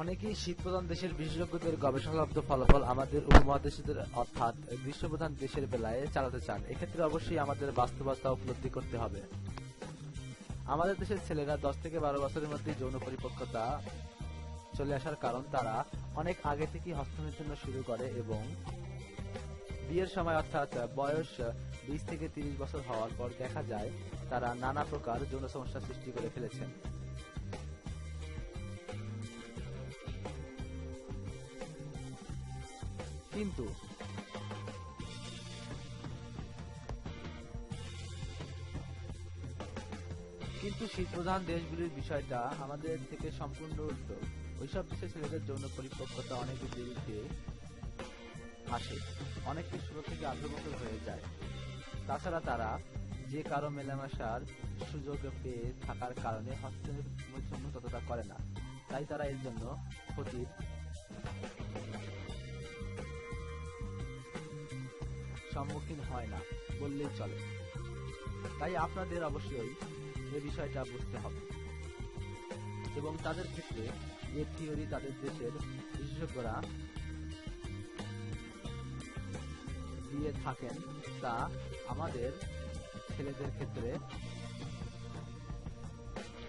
অনেকেই শীতপ্রধান দেশের বিশেষজ্ঞদের গবেষণালব্ধ ফলাফল আমাদের উপমহাদেশের অর্থাৎ গ্রীষ্মপ্রধান দেশের বেলায় চালাতে চান। এক্ষেত্রে অবশ্যই আমাদের বাস্তবতা উপলব্ধি করতে হবে। আমাদের দেশের ছেলেরা দশ থেকে বারো বছরের মধ্যে যৌন পরিপক্কতা চলে আসার কারণ তারা অনেক আগে থেকেই হস্তমের জন্য শুরু করে এবং বিয়ের সময় অর্থাৎ বয়স বিশ থেকে তিরিশ বছর হওয়ার পর দেখা যায় তারা নানা প্রকার যৌন সমস্যা সৃষ্টি করে ফেলেছেন। কিন্তু কিন্তু শীতপ্রধান দেশগুলির বিষয়টা আমাদের থেকে সম্পূর্ণ উল্টো। ওইসব দেশে ছেলেদের যৌন পরিপক্কতা অনেক দেরিতে আসে। অনেককে ষোলো থেকে বছর হয়ে যায়। তাছাড়া তারা যে কারও মেলামেশার সুযোগ পেয়ে থাকার কারণে হস্তমৈথুন্য ততটা করে না। তাই তারা এর জন্য ক্ষতির সম্মুখীন হয় না, বললেই চলে। তাই আপনাদের অবশ্যই এ বিষয়টা বুঝতে হবে। এবং তাদের ক্ষেত্রে যে থিওরি তাদের দেশের বিশেষজ্ঞরা দিয়ে থাকেন, তা আমাদের ছেলেদের ক্ষেত্রে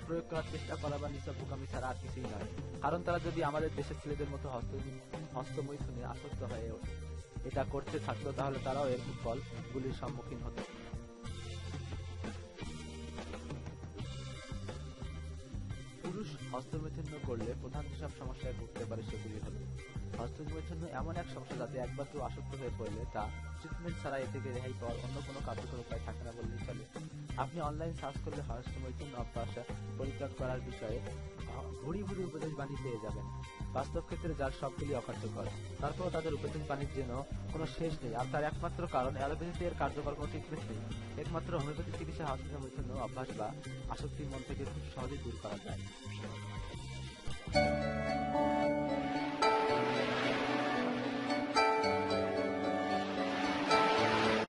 প্রয়োগ করার চেষ্টা করা বা নিঃসব বোকামি ছাড়া আর কিছুই নয়। কারণ তারা যদি আমাদের দেশের ছেলেদের মতো হস্ত হস্তমৈথুনে আসক্ত হয়ে এটা করতে থাকতো তাহলে তারাও এর ফল গুলির সম্মুখীন হতো। পুরুষ হস্তমৈথুন্য করলে প্রধান যেসব সমস্যায় ভুগতে পারে সেগুলি হল হস্তমৈথুন্য এমন এক সমস্যা যাতে কেউ আসক্ত হয়ে পড়লে তা ট্রিটমেন্ট ছাড়া এ থেকে রেহাই পাওয়ার অন্য কোনো কার্যকর উপায় থাকে না বললেই চলে। আপনি অনলাইন সার্চ করলে হস্তমৈথুন্য অভ্যাস পরিত্যাগ করার বিষয়ে ভুড়ি ভুড়ি উপদেশ বাণী পেয়ে যাবেন। বাস্তব ক্ষেত্রে যার সবগুলি অকার্যকর তারপর তাদের উপদেশ পানির যেন কোনো শেষ নেই। আর তার একমাত্র কারণ, অ্যালোপ্যাথিতে এর কার্যকর কোনো ট্রিটমেন্ট নেই। একমাত্র হোমিওপ্যাথি চিকিৎসা হাসপাতালের জন্য অভ্যাস বা আসক্তির মন থেকে খুব সহজেই দূর করা যায়।